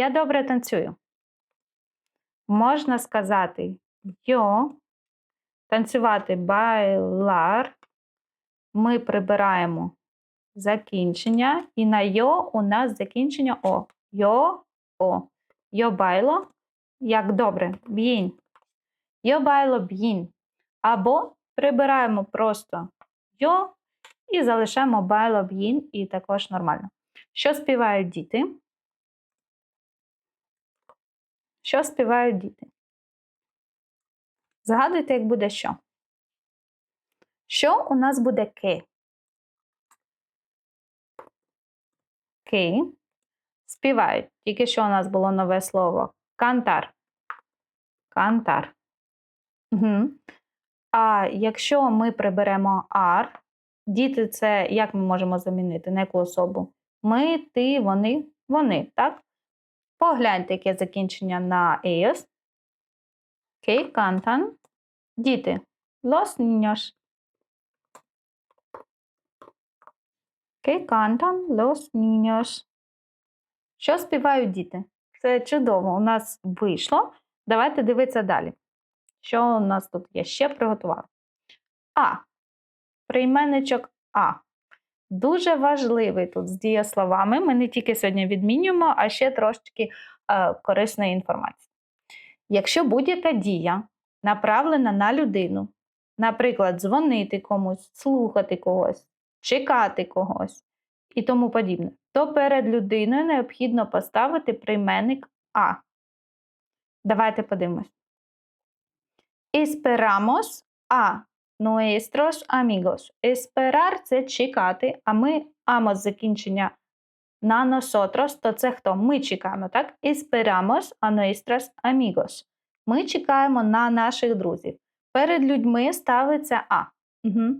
Я добре танцюю. Можна сказати йо, танцювати байлар. Ми прибираємо закінчення, і на йо у нас закінчення о. Йо о. Йо байло. Як добре. Б'їн. Йо байло б'їн. Або прибираємо просто йо і залишаємо байло б'їн, і також нормально. Що співають діти? Що співають діти? Згадуйте, як буде що. Що у нас буде ки? Ки. Співають. Тільки що у нас було нове слово. Кантар. Кантар. Угу. А якщо ми приберемо ар, діти це як ми можемо замінити? На яку особу? Ми, ти, вони, вони, так? Погляньте, яке закінчення на ES. Окей, кантан. Діти. Los niños. Окей, кантан. Los niños. Що співають діти? Це чудово. У нас вийшло. Давайте дивитися далі. Що у нас тут є? Ще приготував. А. Прийменничок А. Дуже важливий тут з дієсловами. Ми не тільки сьогодні відмінюємо, а ще трошечки е, корисної інформації. Якщо будь-яка дія направлена на людину, наприклад, дзвонити комусь, слухати когось, чекати когось і тому подібне, то перед людиною необхідно поставити прийменник А. Давайте подивимось. Esperamos a nuestros amigos. Esperar – це чекати, а ми amos закінчення на nosotros, то це хто? Ми чекаємо, так? Esperamos a nuestros amigos. Ми чекаємо на наших друзів. Перед людьми ставиться А. Угу.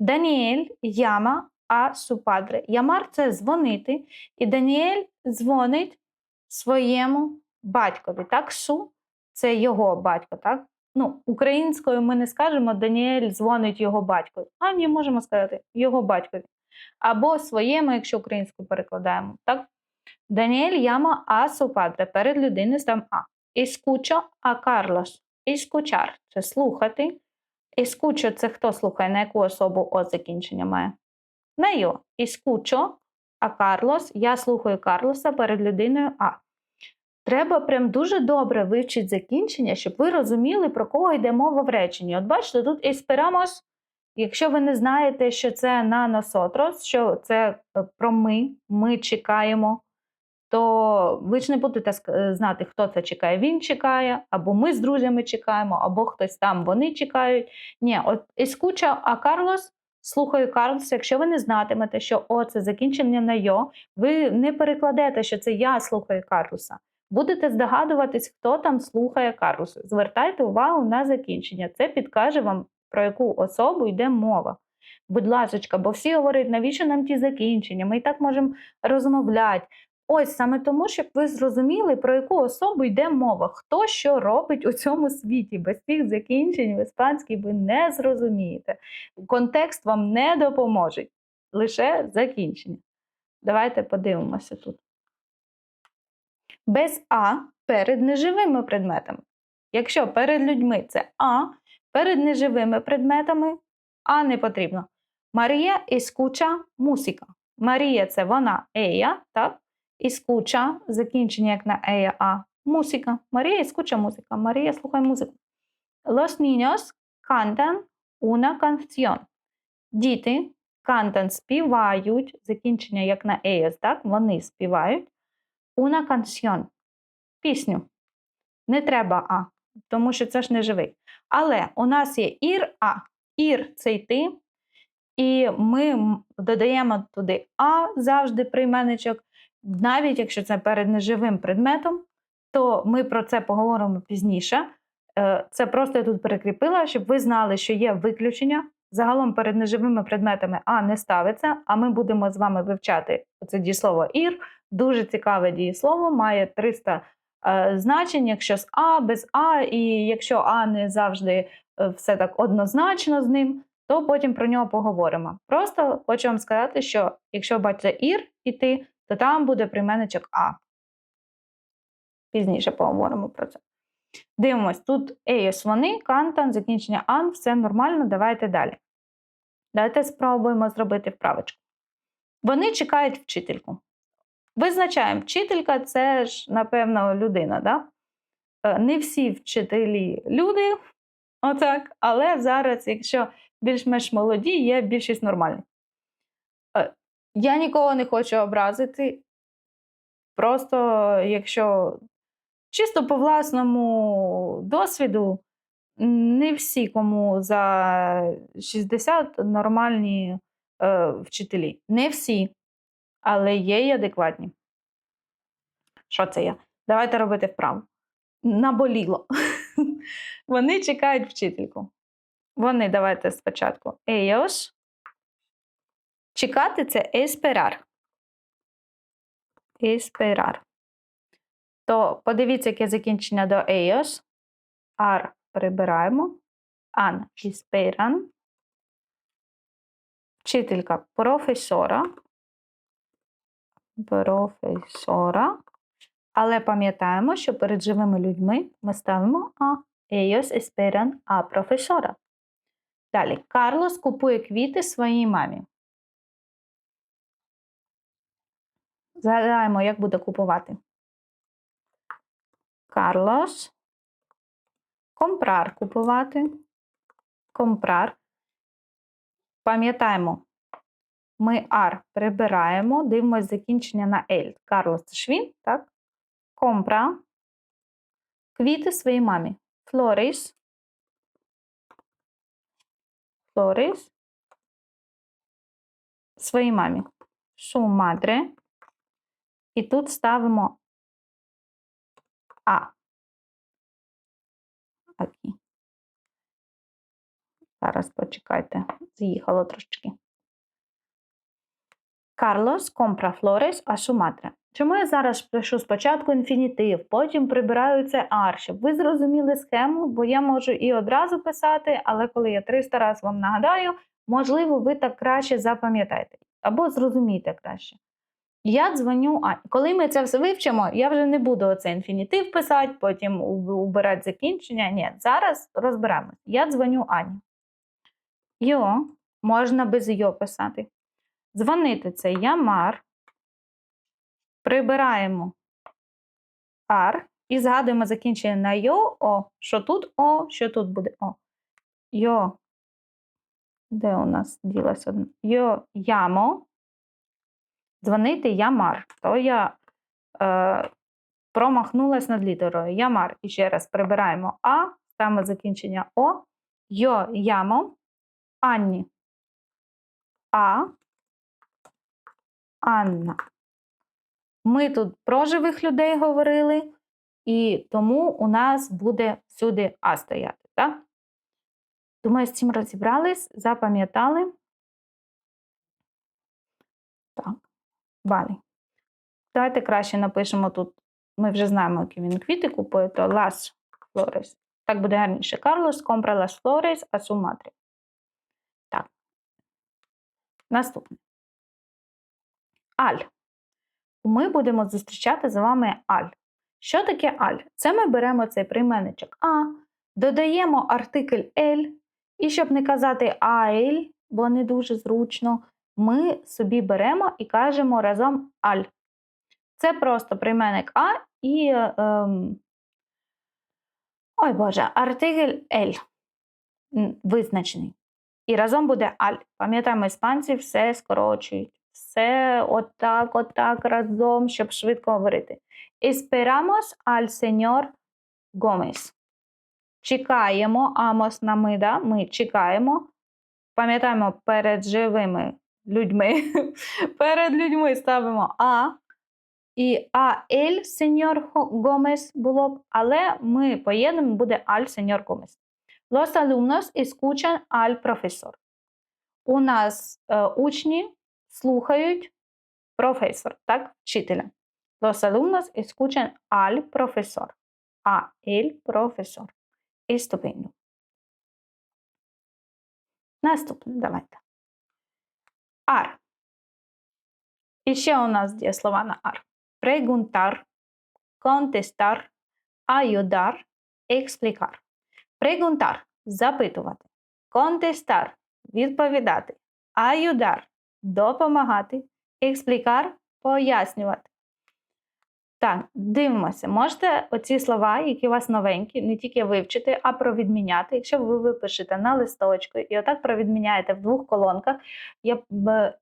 Даніель яма а супадре. Ямар це дзвонити, і Даніель дзвонить своєму батькові. Так, су це його батько, так? Ну, Українською ми не скажемо Даніель дзвонить його батькові. А ні, можемо сказати його батькові. Або своєму, якщо українською перекладаємо. так? Даніель яма а супадре. Перед людиною став А. Іскучо а Карлос. Іскучар це слухати. Іскучо це хто слухає, на яку особу О закінчення має? На йо. Іскучо, а Карлос. Я слухаю Карлоса перед людиною А. Треба прям дуже добре вивчити закінчення, щоб ви розуміли, про кого йде мова в реченні. От бачите, тут «esperamos», якщо ви не знаєте, що це на nosotros, що це е, про ми, ми чекаємо, то ви ж не будете е, знати, хто це чекає. Він чекає, або ми з друзями чекаємо, або хтось там вони чекають. Ні, от «escucha а Карлос. Слухаю Карлоса, якщо ви не знатимете, що о, це закінчення на йо, ви не перекладете, що це я слухаю Карлоса. Будете здогадуватись, хто там слухає Карлоса. Звертайте увагу на закінчення. Це підкаже вам, про яку особу йде мова. Будь ласка, бо всі говорять, навіщо нам ті закінчення? Ми і так можемо розмовляти. Ось саме тому, щоб ви зрозуміли, про яку особу йде мова, хто що робить у цьому світі. Без цих закінчень в іспанській ви не зрозумієте. Контекст вам не допоможе. Лише закінчення. Давайте подивимося тут. Без А перед неживими предметами. Якщо перед людьми це А, перед неживими предметами А не потрібно. Марія іскуча мусіка. Марія це вона ея, так? Іскуча, закінчення як на ея А. Мусіка. Марія іскуча музика. Марія слухає музику. Los niños cantan una canción. Діти cantan співають, закінчення як на еяс, так? Вони співають. Una canción. Пісню. Не треба А, тому що це ж не живий. Але у нас є ір А. Ір це йти. І ми додаємо туди А завжди прийменничок. Навіть якщо це перед неживим предметом, то ми про це поговоримо пізніше. Е, це просто я тут перекріпила, щоб ви знали, що є виключення. Загалом перед неживими предметами А не ставиться, а ми будемо з вами вивчати це дієслово ір. Дуже цікаве дієслово, має 300 е, значень, якщо з А, без А, і якщо А не завжди е, все так однозначно з ним, то потім про нього поговоримо. Просто хочу вам сказати, що якщо бачите ір іти, то там буде прийменничок А. Пізніше поговоримо про це. Дивимось, тут елlos вони, кантан, закінчення ан, все нормально, давайте далі. Давайте спробуємо зробити вправочку. Вони чекають вчительку. Визначаємо, вчителька це ж, напевно, людина. Да? Е, Не всі вчителі люди, отак, але зараз, якщо більш-менш молоді, є більшість нормальних. Е, Я нікого не хочу образити. Просто, якщо чисто по власному досвіду, не всі, кому за 60 нормальні е, вчителі. Не всі, але є й адекватні. Що це я? Давайте робити вправо. Наболіло. Вони чекають вчительку. Вони, давайте спочатку. Ellos. Чекати це esperar. Esperar. То подивіться, яке закінчення до ellos. Ar прибираємо. An esperan. Вчителька професора. Професора. Але пам'ятаємо, що перед живими людьми ми ставимо А. Ellos esperan a profesora. Далі. Карлос купує квіти своїй мамі. Згадаємо, як буде купувати. Карлос. Компрар купувати. Компрар. Пам'ятаємо, ми ар прибираємо, дивимося закінчення на ель. Карлос це ж він, так? Компра. Квіти своїй мамі. Флорис. Флорис. Своїй мамі. Su madre. І тут ставимо А. Окей. Зараз почекайте, з'їхало трошки. Карлос компра флорес а su. Чому я зараз пишу спочатку інфінітив, потім прибираю це ар, щоб ви зрозуміли схему, бо я можу і одразу писати, але коли я 300 разів вам нагадаю, можливо, ви так краще запам'ятаєте або зрозумієте краще. Я дзвоню Ані. Коли ми це все вивчимо, я вже не буду оце інфінітив писати, потім убирати закінчення. Ні, зараз розберемось. Я дзвоню Ані. Йо, можна без йо писати. Дзвонити це Ямар. Прибираємо ар і згадуємо закінчення на йо, о, що тут о, що тут буде о. Йо. Де у нас ділася одна? Йо ямо. Дзвонити Ямар. То я е, промахнулась над літерою. Ямар. І ще раз прибираємо А, ставимо закінчення О. Йо ямо. Анні. А. Анна. Ми тут про живих людей говорили, і тому у нас буде всюди А стояти. Так? Думаю, з цим розібрались, запам'ятали. Так, далі. Давайте краще напишемо тут. Ми вже знаємо, які він квіти купує, то Las Flores. Так буде гарніше. Carlos compra las flores a su madre. Так. Наступне. Аль. Ми будемо зустрічати з вами аль. Що таке аль? Це ми беремо цей прийменничок А, додаємо артикль ель, і щоб не казати айль, бо не дуже зручно, ми собі беремо і кажемо разом аль. Це просто прийменник А і. Ем, ой Боже, артикль ель визначений. І разом буде аль. Пам'ятаємо, іспанці все скорочують. Все отак, отак разом, щоб швидко говорити. Esperamos al señor Gómez. Чекаємо, амос на ми, ми чекаємо. Пам'ятаємо, перед живими людьми. перед людьми ставимо А. І а ель сеньор Гомес було б, але ми поєднемо, буде аль сеньор Гомес. Los alumnos escuchan al profesor. У нас е, учні слухають професор, так, вчителя. Los alumnos escuchan al profesor. A el profesor. Estupendo. Наступне, давайте. Ар. І ще у нас є слова на ар. Preguntar, contestar, ayudar, explicar. Preguntar запитувати. Contestar відповідати. Ayudar допомагати. Explicar пояснювати. Так, дивимося. Можете оці слова, які у вас новенькі, не тільки вивчити, а провідміняти. Якщо ви випишете на листочку і отак провідміняєте в двох колонках. Я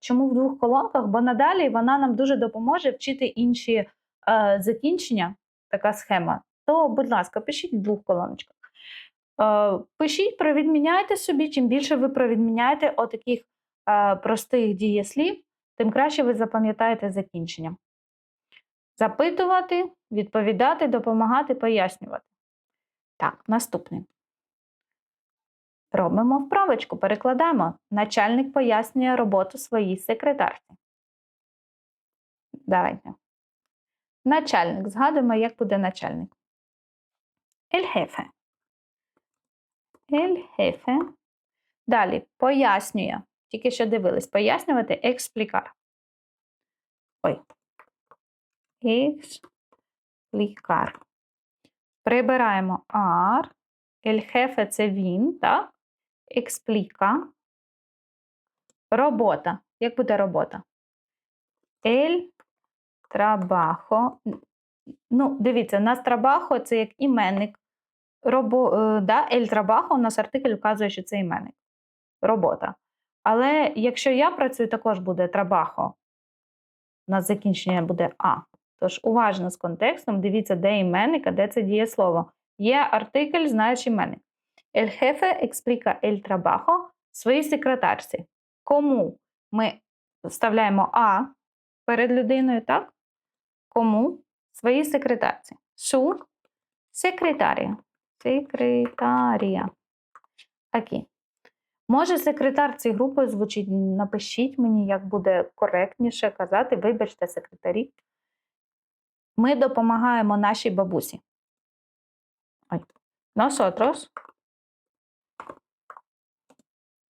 чому в двох колонках? Бо надалі вона нам дуже допоможе вчити інші е, закінчення, така схема. То, будь ласка, пишіть в двох колоночках. Е, пишіть, провідміняйте собі. Чим більше ви провідміняєте отаких е, простих дієслів, тим краще ви запам'ятаєте закінчення. Запитувати, відповідати, допомагати, пояснювати. Так, наступний. Робимо вправочку, перекладаємо. Начальник пояснює роботу своїй секретарці. Давайте. Начальник. Згадуємо, як буде начальник. El jefe. Далі пояснює. Тільки що дивились. Пояснювати експлікар. Ой. Explicar. Прибираємо ар. Jefe – це він, так? Explica. Робота. Як буде робота? El trabajo. Ну, дивіться, у нас trabajo – це як іменник. Робо, е, да, El trabajo у нас артикль вказує, що це іменник. Робота. Але якщо я працюю, також буде trabajo. У нас закінчення буде А. Тож уважно з контекстом, дивіться, де іменник, а де це дієслово. Є артикль, знаєш іменник. El jefe explica el trabajo своїй секретарці. Кому ми вставляємо А перед людиною, так? Кому? Своїй секретарці. Su секретарія. Секретарія. Окей. Може, секретар цієї групи звучить, напишіть мені, як буде коректніше казати, вибачте, секретарі. Ми допомагаємо нашій бабусі. Nosotros.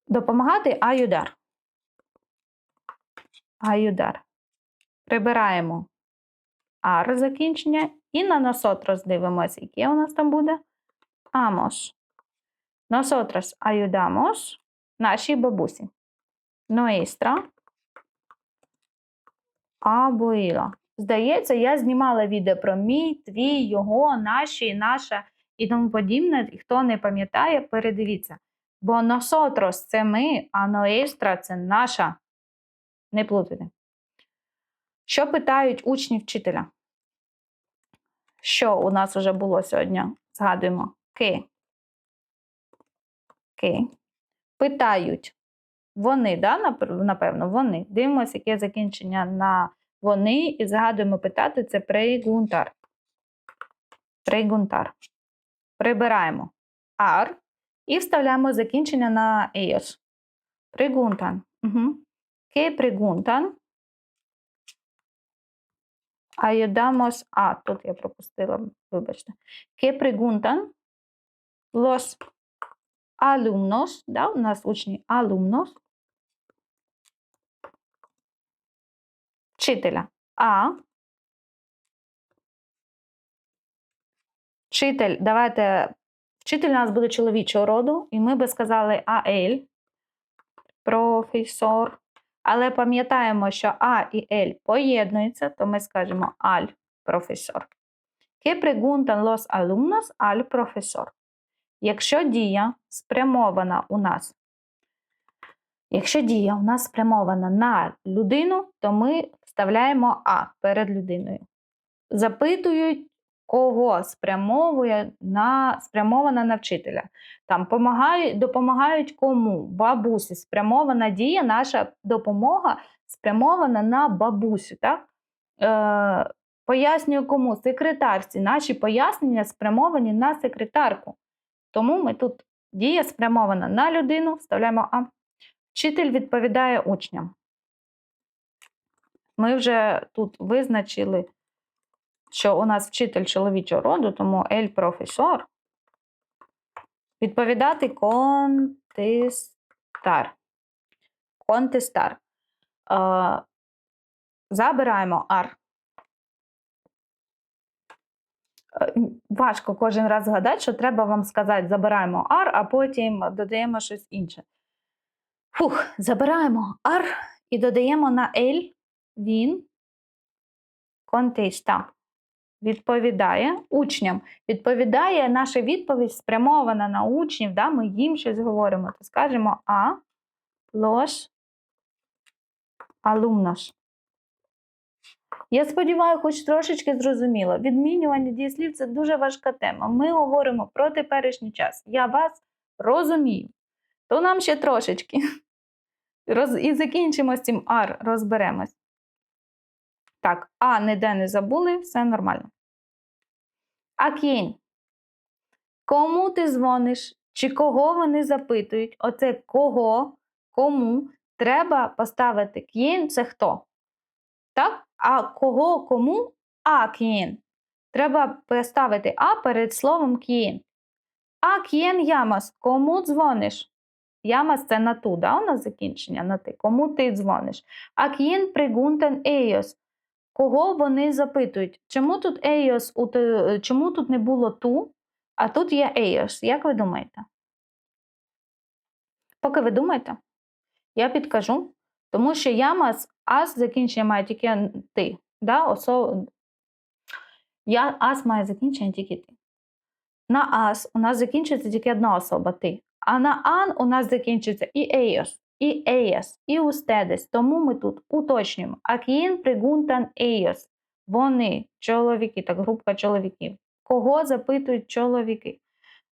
Допомагати аюдар. Аюдар. Прибираємо ар закінчення і на nosotros дивимося, яке у нас там буде. Amos. Nosotros ayudamos нашій бабусі. Nuestra abuela. Здається, я знімала відео про мій, твій, його, наші, наша і тому подібне. І хто не пам'ятає, передивіться. Бо nosotros – це ми, а nuestra – це наша. Не плутайте. Що питають учні вчителя? Що у нас вже було сьогодні? Згадуємо. Ки. Ки. Питають. Вони, да, напевно, вони. Дивимося, яке закінчення на вони і згадуємо питати це прейгунтар. Прейгунтар. Прибираємо ар і вставляємо закінчення на ellos. Preguntan. Угу. ¿Qué preguntan? Ayudamos a. Тут я пропустила, вибачте. ¿Qué preguntan? Los alumnos, да, у нас учні alumnos. Вчителя. А. Вчитель, давайте. Вчитель у нас буде чоловічого роду, і ми би сказали АЛ, професор. Але пам'ятаємо, що А і Л поєднуються, то ми скажемо аль професор. ¿Qué preguntan los alumnos al profesor? Якщо дія спрямована у нас, якщо дія у нас спрямована на людину, то ми вставляємо А перед людиною. Запитують, кого спрямовує на, спрямована на вчителя. Там помагають, допомагають кому? Бабусі. Спрямована дія, наша допомога спрямована на бабусю. Так? Е, Пояснюю кому? Секретарці. Наші пояснення спрямовані на секретарку. Тому ми тут дія спрямована на людину, вставляємо А. Вчитель відповідає учням. Ми вже тут визначили, що у нас вчитель чоловічого роду, тому ель професор. Відповідати контестар. Контестар. Забираємо ар. Важко кожен раз згадати, що треба вам сказати, забираємо ар, а потім додаємо щось інше. Фух, забираємо ар і додаємо на ель він контеста. Відповідає учням. Відповідає наша відповідь спрямована на учнів, да? ми їм щось говоримо. То скажемо а los alumnos. Я сподіваюся, хоч трошечки зрозуміло. Відмінювання дієслів це дуже важка тема. Ми говоримо про теперішній час. Я вас розумію. То нам ще трошечки. Роз... І закінчимо з цим ар, розберемось. Так, а ніде не забули, все нормально. А кінь. Кому ти дзвониш? Чи кого вони запитують? Оце кого, кому треба поставити к'єн це хто? Так? А кого, кому? А к'єн. Треба поставити а перед словом к'єн. А к'єн ямас. Кому дзвониш? Ямас це на ту, да? у нас закінчення на ти. Кому ти дзвониш? А к'єн пригунтен ейос. Кого вони запитують? Чому тут ейос, чому тут не було ту, а тут є ейос? Як ви думаєте? Поки ви думаєте, я підкажу, тому що ямас ас закінчення має тільки ти. Да? Осо... Я ас має закінчення тільки ти. На ас у нас закінчується тільки одна особа ти. А на ан у нас закінчується і ейос, і еяс, і устедес. Тому ми тут уточнюємо. Акін пригунтан ейос. Вони чоловіки, так, групка чоловіків. Кого запитують чоловіки?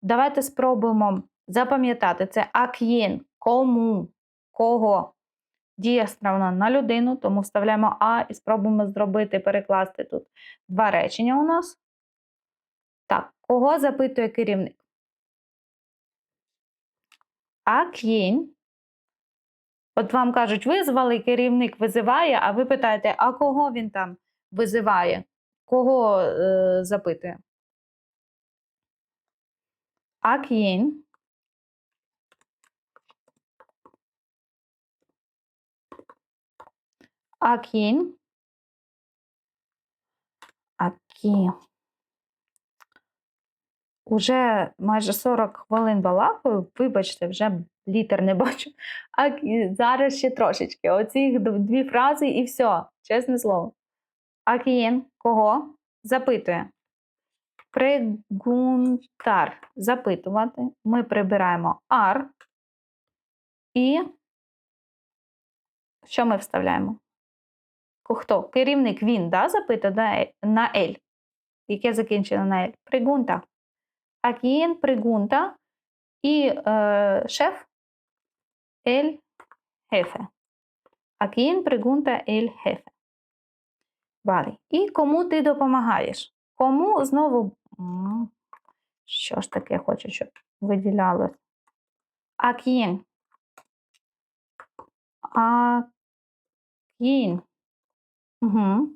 Давайте спробуємо запам'ятати це ак'єн. Кому? Кого? Дія справна на людину, тому вставляємо А і спробуємо зробити, перекласти тут два речення у нас. Так, кого запитує керівник? Ак'єн. От вам кажуть, визвали, керівник визиває, а ви питаєте, а кого він там визиває? Кого е, запитує? Ак'єн. Акін. Акі. Уже майже 40 хвилин балакаю, вибачте, вже літер не бачу. А зараз ще трошечки. Оці дві фрази і все, чесне слово. Акієн кого? Запитує. Прегунтар. Запитувати. Ми прибираємо ар. І що ми вставляємо? Хто? Керівник він да, запитує на ель. Яке закінчено на ель? Пригунта. А кien пригунта і е, шеф ель jefe. А quien pregunta el jefe. Валі. І кому ти допомагаєш? Кому знову. Що ж таке хочу, щоб виділялось? А кін. А кін. Угу.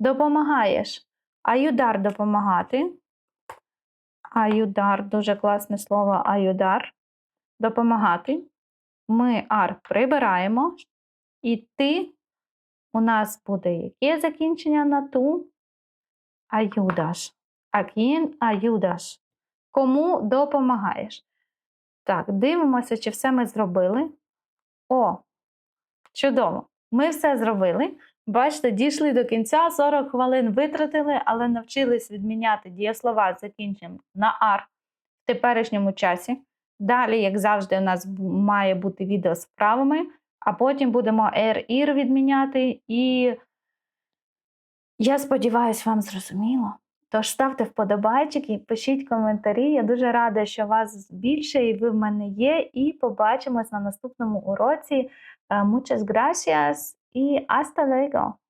Допомагаєш. Аюдар допомагати. Аюдар, дуже класне слово аюдар. Допомагати. Ми ар прибираємо. І ти у нас буде яке закінчення на ту? Аюдаш. Акін аюдаш. Кому допомагаєш? Так, дивимося, чи все ми зробили. О, чудово! Ми все зробили. Бачите, дійшли до кінця, 40 хвилин витратили, але навчились відміняти дієслова з закінченням на ар в теперішньому часі. Далі, як завжди, у нас має бути відео з вправами, а потім будемо R-IR відміняти. І я сподіваюся, вам зрозуміло. Тож ставте вподобайчики, пишіть коментарі. Я дуже рада, що вас більше і ви в мене є. І побачимось на наступному уроці. Muchas gracias і hasta luego!